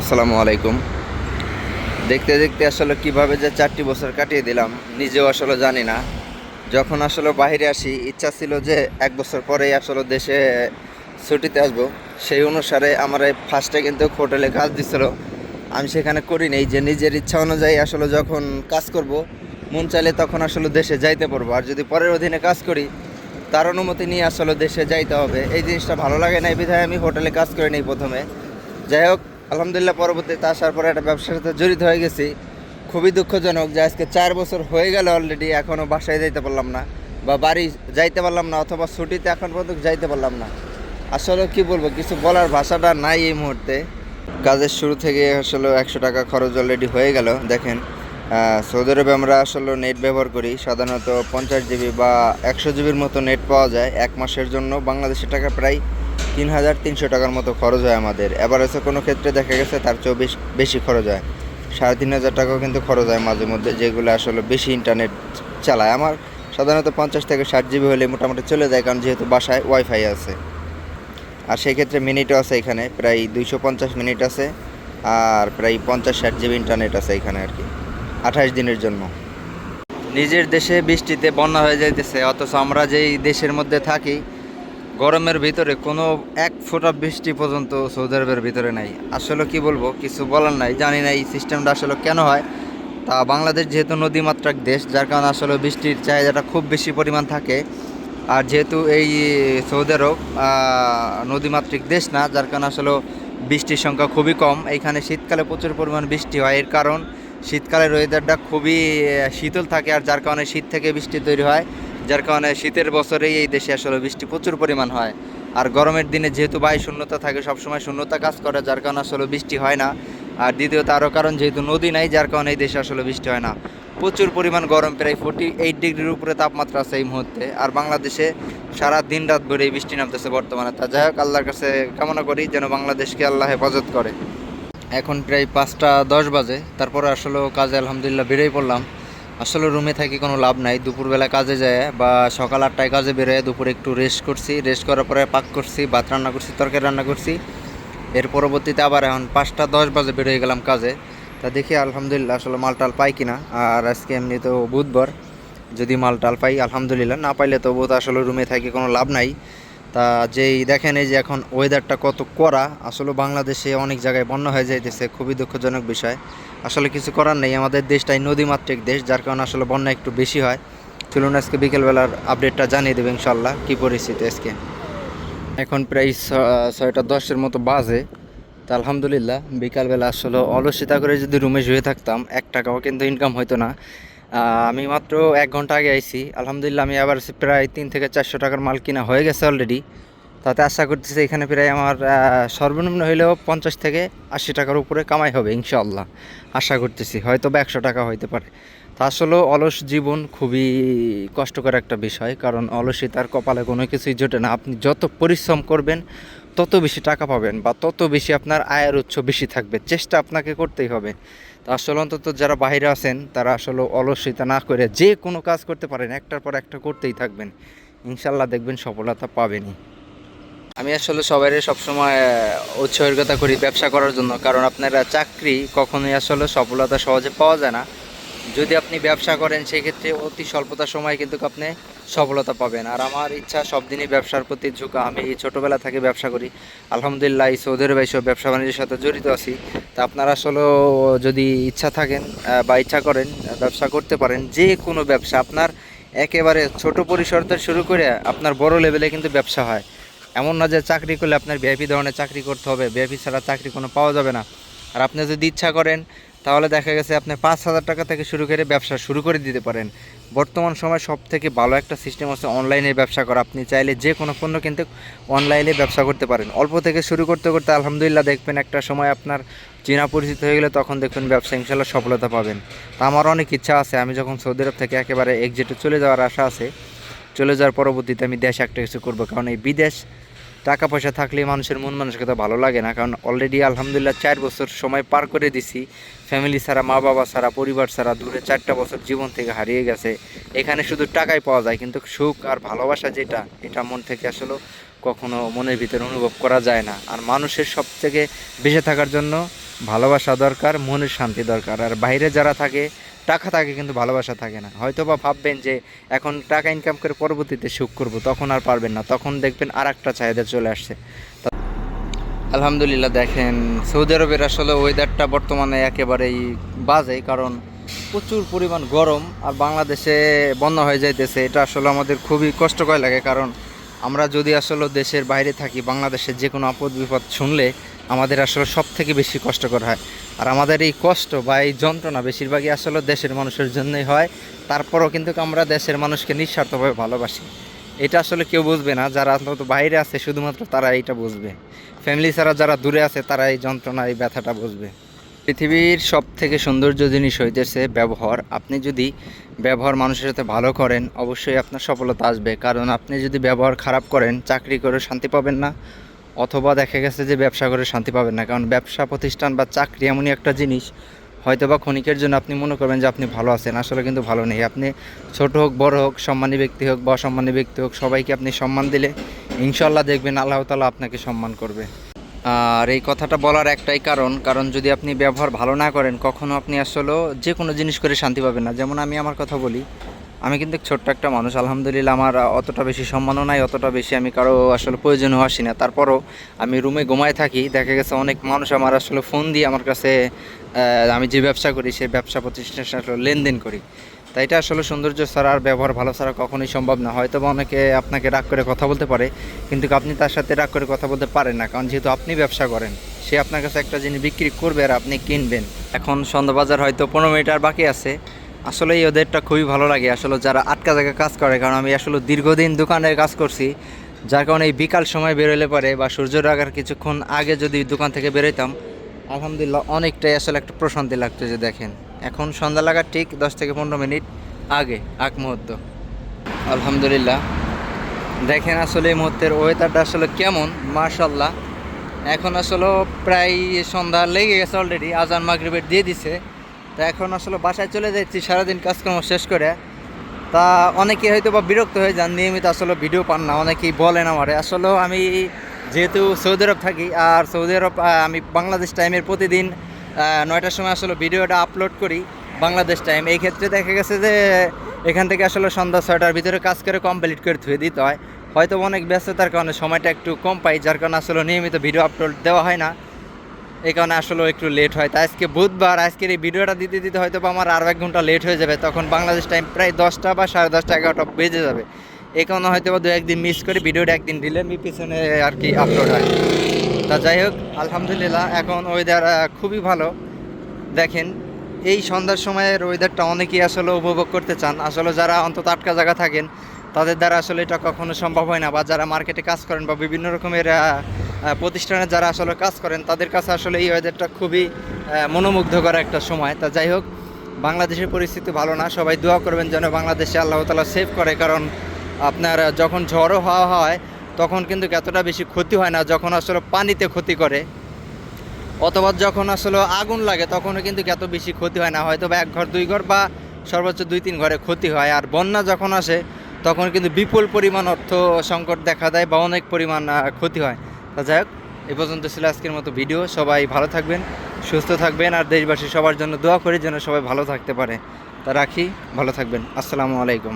আসসালামু আলাইকুম। দেখতে দেখতে আসলে কীভাবে যে চারটি বছর কাটিয়ে দিলাম, নিজেও আসলে জানি না। যখন আসলে বাইরে আসি, ইচ্ছা ছিল যে এক বছর পরেই আসলে দেশে ছুটিতে আসব। সেই অনুসারে আমার এই ফার্স্টে কিন্তু হোটেলে কাজ দিছিল। আমি সেখানে করি নেই, যে নিজের ইচ্ছা অনুযায়ী আসলে যখন কাজ করব, মন চাইলে তখন আসলে দেশে যাইতে পারব। আর যদি পরের অধীনে কাজ করি, তার অনুমতি নিয়ে আসলে দেশে যাইতে হবে। এই জিনিসটা ভালো লাগে না বিধায় আমি হোটেলে কাজ করে নিই প্রথমে। যাই হোক আলহামদুলিল্লাহ, পরবর্তীতে আসার পরে একটা ব্যবসার সাথে জড়িত হয়ে গেছি। খুবই দুঃখজনক যে আজকে চার বছর হয়ে গেল অলরেডি এখনও বাসায় যাইতে পারলাম না বা বাড়ি যাইতে পারলাম না অথবা ছুটিতে এখন পর্যন্ত যাইতে পারলাম না। আসলে কি বলব, কিছু বলার ভাষাটা নাই এই মুহূর্তে। কাজের শুরু থেকে আসলে একশো টাকা খরচ অলরেডি হয়ে গেল, দেখেন। সৌদি আরবে আমরা আসলে নেট ব্যবহার করি, সাধারণত পঞ্চাশ জিবি বা একশো জিবির মতো নেট পাওয়া যায় এক মাসের জন্য। বাংলাদেশের টাকা প্রায় তিন হাজার তিনশো টাকার মতো খরচ হয় আমাদের। হচ্ছে কোনো ক্ষেত্রে দেখা গেছে তার চেয়েও বেশ বেশি খরচ হয়। সাড়ে তিন হাজার টাকাও কিন্তু খরচ হয় মাঝে মধ্যে, যেগুলো আসলে বেশি ইন্টারনেট চালায়। আমার সাধারণত পঞ্চাশ থেকে ষাট জিবি হলে মোটামুটি চলে যায়, কারণ যেহেতু বাসায় ওয়াইফাই আছে। আর সেই ক্ষেত্রে মিনিটও আছে এখানে, প্রায় দুইশো পঞ্চাশ মিনিট আছে, আর প্রায় পঞ্চাশ ষাট জিবি ইন্টারনেট আছে এখানে আর কি, আঠাশ দিনের জন্য। নিজের দেশে বৃষ্টিতে বন্যা হয়ে যাইতেছে, অথচ আমরা যেই দেশের মধ্যে থাকি গরমের ভিতরে কোনো এক ফোঁটা বৃষ্টি পর্যন্ত সৌদি আরবের ভিতরে নাই। আসলে কি বলব কিছু বলার নাই জানি না এই সিস্টেমটা আসলে কেন হয়। তা বাংলাদেশ যেহেতু নদীমাত্রাক দেশ যার কারণে আসলে বৃষ্টির চাহিদাটা খুব বেশি পরিমাণ থাকে। আর যেহেতু এই সৌদি আরব আহ, নদীমাতৃক দেশ না যার কারণে আসলে বৃষ্টির সংখ্যা খুবই কম। এইখানে শীতকালে প্রচুর পরিমাণ বৃষ্টি হয় এর কারণ শীতকালের ওয়েদারটা খুবই শীতল থাকে আর যার কারণে শীত থেকে বৃষ্টি তৈরি হয়। যার কারণে শীতের বছরেই এই দেশে আসলে বৃষ্টি প্রচুর পরিমাণ হয়। আর গরমের দিনে যেহেতু বায়ু শূন্যতা থাকে, সবসময় শূন্যতা কাজ করে, যার কারণে আসলে বৃষ্টি হয় না। আর দ্বিতীয়ত আরও কারণ, যেহেতু নদী নাই, যার কারণে এই দেশে আসলে বৃষ্টি হয় না। প্রচুর পরিমাণ গরম, প্রায় ফোর্টি এইট ডিগ্রির উপরে তাপমাত্রা আছে এই মুহূর্তে। আর বাংলাদেশে সারা দিন রাত ভরে বৃষ্টি নামতেছে বর্তমানে। তা যাই হোক, আল্লাহর কাছে কামনা করি যেন বাংলাদেশকে আল্লাহ হেফাজত করে। এখন প্রায় পাঁচটা দশ বাজে, তারপরে আসলে কাজে আলহামদুলিল্লাহ বেরোই পড়লাম। আসলে রুমে থাকি কোনো লাভ নাই। দুপুরবেলা কাজে যায়, বা সকাল আটটায় কাজে বেরোয়, দুপুরে একটু রেস্ট করছি। রেস্ট করার পরে পাক করছি, ভাত রান্না করছি, তরকারি রান্না করছি। এর পরবর্তীতে আবার এখন পাঁচটা দশ বাজে বেরোয় গেলাম কাজে। তা দেখি আলহামদুলিল্লাহ আসলে মালটাল পাই কিনা। আর আজকে এমনি তো বুধবার, যদি মালটাল পাই, আলহামদুলিল্লাহ। না পাইলে তো বোধ আসলে রুমে থাকি কোনো লাভ নাই। তা যেই দেখেন এই যে এখন ওয়েদারটা কত কড়া, আসলে বাংলাদেশে অনেক জায়গায় বন্যা হয়ে যাইতেছে, খুবই দুঃখজনক বিষয়। আসলে কিছু করার নেই, আমাদের দেশটাই নদীমাতৃক দেশ, যার কারণে আসলে বন্যা একটু বেশি হয়। চলুন আজকে বিকেলবেলার আপডেটটা জানিয়ে দেবে ইনশাল্লাহ কী পরিস্থিতি আজকে? এখন প্রায় ছয়টা দশের মতো বাজে। তা আলহামদুলিল্লাহ, বিকালবেলা আসলে অলসিতা করে যদি রুমে শুয়ে থাকতাম, এক টাকাও কিন্তু ইনকাম হতো না। আমি মাত্র এক ঘণ্টা আগে আইছি। আলহামদুলিল্লাহ, আমি আবার প্রায় তিন থেকে চারশো টাকার মাল কিনা হয়ে গেছে অলরেডি তাতে আশা করতেছি এখানে প্রায় আমার সর্বনিম্ন হইলেও পঞ্চাশ থেকে আশি টাকার উপরে কামাই হবে, ইনশাআল্লাহ। আশা করতেছি, হয়তো বা একশো টাকা হইতে পারে। তা আসলেও অলস জীবন খুবই কষ্টকর একটা বিষয়, কারণ অলসিতার কপালে কোনো কিছুই জোটে না। আপনি যত পরিশ্রম করবেন তত বেশি টাকা পাবেন বা তত বেশি আপনার আয়ের উৎস বেশি থাকবে, চেষ্টা আপনাকে করতেই হবে। তো আসলে অন্তত যারা বাইরে আছেন, তারা আসলে অলসিতা না করে যে কোনো কাজ করতে পারেন, একটার পর একটা করতেই থাকবেন। ইনশাল্লাহ দেখবেন সফলতা পাবেনই। আমি আসলে সবাই সবসময় উৎসর্গতা করি ব্যবসা করার জন্য, কারণ আপনারা চাকরি কখনোই আসলে সফলতা সহজে পাওয়া যায় না। যদি আপনি ব্যবসা করেন, সেক্ষেত্রে অতি স্বল্পতার সময় কিন্তু আপনি সফলতা পাবেন। আর আমার ইচ্ছা সব দিনই ব্যবসার প্রতি ঝুঁকা। আমি ছোটোবেলা থেকে ব্যবসা করি। আলহামদুলিল্লাহ, এই সৌদি আরবে সব ব্যবসা বাণিজ্যের সাথে জড়িত আছি। তা আপনারা আসলে যদি ইচ্ছা থাকেন বা ইচ্ছা করেন ব্যবসা করতে পারেন, যে কোনো ব্যবসা আপনার একেবারে ছোট পরিসর থেকে শুরু করে আপনার বড় লেভেলে কিন্তু ব্যবসা হয়। এমন না যে চাকরি করলে আপনার ভিআইপি ধরনের চাকরি করতে হবে। ভিআইপি ছাড়া চাকরি কোনো পাওয়া যাবে না। আর আপনি যদি ইচ্ছা করেন, তাহলে দেখা গেছে আপনি পাঁচ হাজার টাকা থেকে শুরু করে ব্যবসা শুরু করে দিতে পারেন। বর্তমান সময় সব থেকে ভালো একটা সিস্টেম আছে অনলাইনে ব্যবসা করা। আপনি চাইলে যে কোনো পণ্য কিন্তু অনলাইনে ব্যবসা করতে পারেন। অল্প থেকে শুরু করতে করতে আলহামদুলিল্লাহ দেখবেন একটা সময় আপনার চেনা পরিচিত হয়ে গেলে তখন দেখবেন ব্যবসা ইনশাল্লাহ সফলতা পাবেন। তা আমার অনেক ইচ্ছা আছে। আমি যখন সৌদি আরব থেকে একেবারে এক্সিটে চলে যাওয়ার আশা আছে, চলে যাওয়ার পরবর্তীতে আমি দেশ একটা কিছু করব। কারণ এই বিদেশ টাকা পয়সা থাকলে মানুষের মন মানসিকতা ভালো লাগে না। কারণ অলরেডি আলহামদুলিল্লাহ চার বছর সময় পার করে দিছি। ফ্যামিলি ছাড়া মা বাবা ছাড়া, পরিবার ছাড়া দূরে চারটা বছর জীবন থেকে হারিয়ে গেছে। এখানে শুধু টাকাই পাওয়া যায়, কিন্তু সুখ আর ভালোবাসা যেটা, এটা মন থেকে আসলে কখনো মনের ভিতরে অনুভব করা যায় না। আর মানুষের সব থেকে বেঁচে থাকার জন্য ভালোবাসা দরকার, মনের শান্তি দরকার। আর বাইরে যারা থাকে টাকা থাকে কিন্তু ভালোবাসা থাকে না। হয়তো বা ভাববেন যে, এখন টাকা ইনকাম করে পরবর্তীতে সুখ করব, তখন আর পারবেন না। তখন দেখবেন আর একটা চাহিদা চলে আসছে। আলহামদুলিল্লাহ, দেখেন, সৌদি আরবের আসলে ওয়েদারটা বর্তমানে একেবারেই বাজে, কারণ প্রচুর পরিমাণ গরম আর বাংলাদেশে বন্যা হয়ে যাইতেছে। এটা আসলে আমাদের খুবই কষ্টকর লাগে, কারণ আমরা যদি আসলে দেশের বাইরে থাকি, বাংলাদেশের যে কোনো আপদ বিপদ শুনলে আমাদের আসলে সব থেকে বেশি কষ্টকর হয়। আর আমাদের এই কষ্ট বা এই যন্ত্রণা বেশিরভাগই আসলে দেশের মানুষের জন্যই হয়। তারপরও কিন্তু আমরা দেশের মানুষকে নিঃস্বার্থভাবে ভালোবাসি। এটা আসলে কেউ বুঝবে না, যারা অন্তত বাইরে আছে শুধুমাত্র তারা এইটা বুঝবে। ফ্যামিলি ছাড়া যারা দূরে আছে তারা এই যন্ত্রণা, এই ব্যথাটা বুঝবে। পৃথিবীর সব থেকে সৌন্দর্য জিনিস হইতেছে ব্যবহার। আপনি যদি ব্যবহার মানুষের সাথে ভালো করেন, অবশ্যই আপনার সফলতা আসবে। কারণ আপনি যদি ব্যবহার খারাপ করেন, চাকরি করে শান্তি পাবেন না। অথবা দেখা গেছে যে ব্যবসা করে শান্তি পাবেন না। কারণ ব্যবসা প্রতিষ্ঠান বা চাকরি এমনই একটা জিনিস হয়তো বা ক্ষণিকের জন্য আপনি মনে করবেন যে আপনি ভালো আছেন, আসলে কিন্তু ভালো নেই। আপনি ছোট হোক, বড় হোক, সম্মানী ব্যক্তি হোক বা অসম্মানী ব্যক্তি হোক, সবাইকে আপনি সম্মান দিলে ইনশাল্লাহ দেখবেন আল্লাহ তালা আপনাকে সম্মান করবে। আর এই কথাটা বলার একটাই কারণ কারণ যদি আপনি ব্যবহার ভালো না করেন কখনও আপনি আসলে যে কোনো জিনিস করে শান্তি পাবেন না। যেমন আমি আমার কথা বলি আমি কিন্তু ছোট্ট একটা মানুষ, আলহামদুলিল্লাহ আমার অতটা বেশি সম্মানও নাই, অতটা বেশি আমি কারও আসলে প্রয়োজনও আসি না। তারপরও আমি রুমে ঘুমায় থাকি, দেখা গেছে অনেক মানুষ আমার আসলে ফোন দিয়ে আমার কাছে আমি যে ব্যবসা করি সেই ব্যবসা প্রতিষ্ঠানের সাথে লেনদেন করি। তাই এটা আসলে সৌন্দর্য ছাড়া আর ব্যবহার ভালো ছাড়া কখনোই সম্ভব না। হয়তো বা অনেকে আপনাকে রাগ করে কথা বলতে পারে, কিন্তু আপনি তার সাথে রাগ করে কথা বলতে পারেন না, কারণ যেহেতু আপনি ব্যবসা করেন, সে আপনার কাছে একটা জিনিস বিক্রি করবে আর আপনি কিনবেন। এখন সন্ধ্যাবাজার হয়তো পনেরো মিনিট আর বাকি আছে। আসলে ওদেরটা খুবই ভালো লাগে। আসলে যারা আটকা জায়গায় কাজ করে, কারণ আমি আসলে দীর্ঘদিন দোকানে কাজ করছি, যার কারণে এই বিকাল সময় বেরোলে পরে বা সূর্যের আগার কিছুক্ষণ আগে যদি দোকান থেকে বেরোইতাম, আলহামদুলিল্লাহ অনেকটাই আসলে একটা প্রশান্তি লাগতো যে দেখেন, এখন সন্ধ্যা লাগার ঠিক দশ থেকে পনেরো মিনিট আগে, আগ মুহূর্ত। আলহামদুলিল্লাহ। দেখেন আসলে এই মুহূর্তের ওয়েদারটা আসলে কেমন মার্শাল্লাহ এখন আসলে প্রায় সন্ধ্যা লেগে গেছে অলরেডি আজান মাগরিবের দিয়ে দিছে। তা এখন আসলে বাসায় চলে যাচ্ছি সারাদিন কাজকর্ম শেষ করে। তা অনেকে হয়তো বা বিরক্ত হয়ে যান, নিয়মিত আসলে ভিডিও পান না, অনেকেই বলেন আমারে। আসলে আমি যেহেতু সৌদি আরব থাকি, আর সৌদি আরব আমি বাংলাদেশ টাইমের প্রতিদিন নয়টার সময় আসলে ভিডিওটা আপলোড করি বাংলাদেশ টাইম এই ক্ষেত্রে দেখা গেছে যে, এখান থেকে আসলে সন্ধ্যা ছয়টার ভিতরে কাজ করে কমপ্লিট করে ধুয়ে দিতে হয়। হয়তো অনেক ব্যস্ততার কারণে সময়টা একটু কম পাই, যার কারণে আসলে নিয়মিত ভিডিও আপলোড দেওয়া হয় না। এই কারণে আসলে একটু লেট হয়। তাই আজকে বুধবার, আজকের এই ভিডিওটা দিতে দিতে হয়তো আমার আরও এক ঘণ্টা লেট হয়ে যাবে। তখন বাংলাদেশ টাইম প্রায় দশটা বা সাড়ে দশটা এগারোটা বেজে যাবে। এই কারণে হয়তো বা দু একদিন মিস করে ভিডিওটা একদিন দিলে আমি পিছনে আর কি আপলোড হয়। তা যাই হোক, আলহামদুলিল্লাহ, এখন ওয়েদার খুবই ভালো। দেখেন, এই সন্ধ্যার সময়ের ওয়েদারটা অনেকেই আসলে উপভোগ করতে চান। আসলে যারা অন্তত আটকা জায়গা থাকেন, তাদের দ্বারা আসলে এটা কখনো সম্ভব হয় না। বা যারা মার্কেটে কাজ করেন বা বিভিন্ন রকমের প্রতিষ্ঠানে যারা আসলে কাজ করেন, তাদের কাছে আসলে এই ওয়েদারটা খুবই মনোমুগ্ধকর একটা সময়। তা যাই হোক, বাংলাদেশের পরিস্থিতি ভালো না। সবাই দোয়া করবেন যেন বাংলাদেশে আল্লাহ তালা সেভ করে। কারণ আপনার যখন ঝড়ও হওয়া হয়, তখন কিন্তু এতটা বেশি ক্ষতি হয় না যখন আসলে পানিতে ক্ষতি করে। অথবা যখন আসলে আগুন লাগে, তখনও কিন্তু এত বেশি ক্ষতি হয় না। হয়তো বা এক ঘর, দুই ঘর বা সর্বোচ্চ দুই, তিন ঘরে ক্ষতি হয়। আর বন্যা যখন আসে, তখন কিন্তু বিপুল পরিমাণ অর্থ সংকট দেখা দেয় বা অনেক পরিমাণ ক্ষতি হয়। তা যাই হোক, এ পর্যন্ত ছিল আজকের মতো ভিডিও। সবাই ভালো থাকবেন, সুস্থ থাকবেন আর দেশবাসী সবার জন্য দোয়া করি যেন সবাই ভালো থাকতে পারে। তা রাখি, ভালো থাকবেন। আসসালামু আলাইকুম।